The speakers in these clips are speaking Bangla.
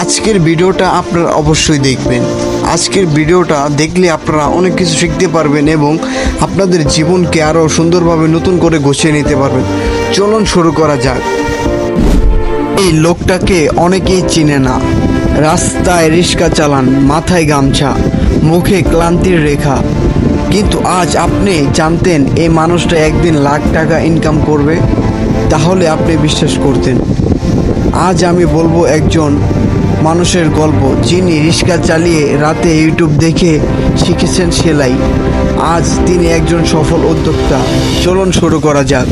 আজকের ভিডিওটা আপনারা অবশ্যই দেখবেন। আজকের ভিডিওটা দেখলে আপনারা অনেক কিছু শিখতে পারবেন এবং আপনাদের জীবনকে আরও সুন্দরভাবে নতুন করে গুছিয়ে নিতে পারবেন। চলুন শুরু করা যাক। এই লোকটাকে অনেকেই চিনে না। রাস্তায় রিক্সা চালান, মাথায় গামছা, মুখে ক্লান্তির রেখা। কিন্তু আজ আপনি জানতেন এই মানুষটা একদিন লাখ টাকা ইনকাম করবে? তাহলে আপনি বিশ্বাস করতেন। আজ আমি বলব একজন মানুষের গল্প, যিনি রিক্সা চালিয়ে রাতে ইউটিউব দেখে শিখেছেন সেলাই। আজ তিনি একজন সফল উদ্যোক্তা। চলুন শুরু করা যাক।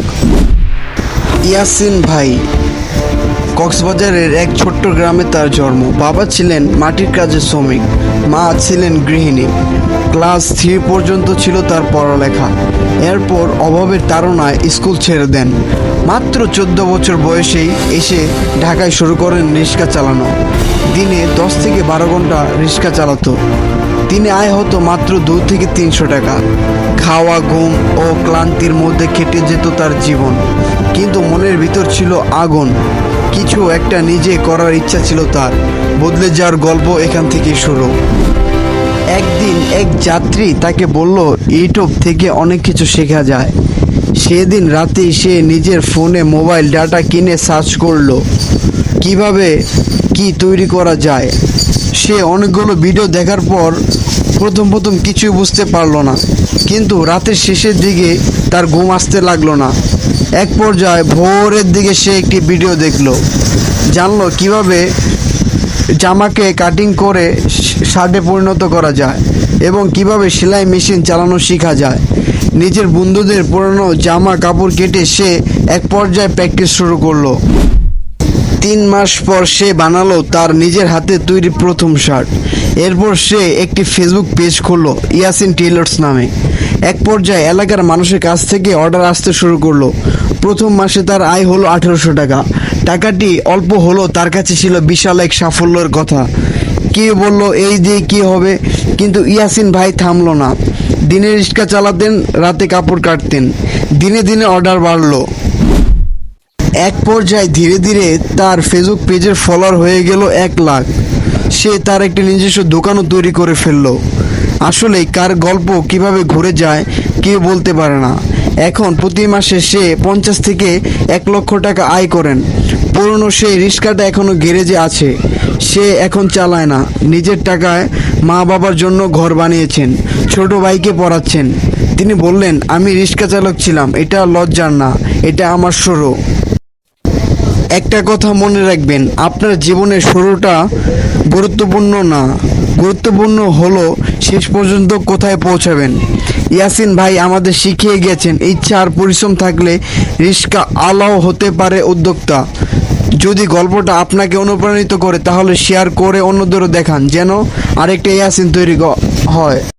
ইয়াসিন ভাই, কক্সবাজারের এক ছোট্ট গ্রামে তার জন্ম। বাবা ছিলেন মাটির কাজের শ্রমিক, মা ছিলেন গৃহিণী। ক্লাস থ্রি পর্যন্ত ছিল তার পড়ালেখা। এরপর অভাবের তাড়নায় স্কুল ছেড়ে দেন। মাত্র চোদ্দ বছর বয়সেই এসে ঢাকায় শুরু করেন রিক্সা চালানো। দিনে দশ থেকে বারো ঘণ্টা রিক্সা চালাতো। দিনে আয় হতো মাত্র দু থেকে তিনশো টাকা। খাওয়া, ঘুম ও ক্লান্তির মধ্যে কেটে যেত তার জীবন। কিন্তু মনের ভিতর ছিল আগুন। কিছু একটা নিজে করার ইচ্ছা ছিল তার। বদলে যাওয়ার গল্প এখান থেকে শুরু। একদিন এক যাত্রী তাকে বলল, ইউটিউব থেকে অনেক কিছু শেখা যায়। সেদিন রাতেই সে নিজের ফোনে মোবাইল ডাটা কিনে সার্চ করল। কীভাবে কি তৈরি করা যায়? সে অনেকগুলো ভিডিও দেখার পর প্রথম প্রথম কিছুই বুঝতে পারল না। কিন্তু রাতের শেষের দিকে তার ঘুম আসতে লাগল না। এক পর্যায়ে ভোরের দিকে সে একটি ভিডিও দেখল। জানলো কীভাবে জামাকে কাটিং করে শার্টে পরিণত করা যায় এবং কীভাবে সেলাই মেশিন চালানো শেখা যায়। নিজের বন্ধুদের পুরনো জামা কাপড় কেটে সে এক পর্যায়ে প্র্যাকটিস শুরু করল। তিন মাস পর সে বানালো তার নিজের হাতে তৈরি প্রথম শার্ট। এরপর সে একটি ফেসবুক পেজ খুললো, ইয়াসিন টেইলর্স নামে। এক পর্যায়ে এলাকার মানুষের কাছ থেকে অর্ডার আসতে শুরু করল। প্রথম মাসে তার আয় হলো আঠেরোশো টাকা। টাকাটি অল্প হলো তার কাছে ছিল বিশাল এক সাফল্যের কথা। কেউ বলল, এই দিয়ে কি হবে? কিন্তু ইয়াসিন ভাই থামলো না। দিনে রিক্সা চালাতেন রাতে কাপড় কাটতেন। দিনে দিনে অর্ডার বাড়লো। এক পর্যায়ে ধীরে ধীরে তার ফেসবুক পেজের ফলোয়ার হয়ে গেল এক লাখ। সে তার একটি নিজস্ব দোকানও তৈরি করে ফেলল। আসলে কার গল্প কীভাবে ঘুরে যায় কেউ বলতে পারে না। এখন প্রতি মাসে সে পঞ্চাশ থেকে এক লক্ষ টাকা আয় করেন। পুরনো সেই রিক্সাটা এখনও গ্যারেজে আছে। সে এখন চালায় না। নিজের টাকায় মা বাবার জন্য ঘর বানিয়েছেন, ছোট ভাইকে পড়াচ্ছেন। তিনি বললেন, আমি রিক্সা চালক ছিলাম, এটা লজ্জার না, এটা আমার শুরু। একটা কথা মনে রাখবেন, আপনার জীবনের শুরুটা গুরুত্বপূর্ণ না। গুরুত্বপূর্ণ হলো শেষ পর্যন্ত কোথায় পৌঁছাবেন। ইয়াসিন ভাই আমাদের শিখিয়ে গেছেন, ইচ্ছা আর পরিশ্রম থাকলে রিস্কা আলাও হতে পারে উদ্যোক্তা। যদি গল্পটা আপনাকে অনুপ্রাণিত করে, তাহলে শেয়ার করে অন্যদেরও দেখান, যেন আরেকটা ইয়াসিন তৈরি হয়।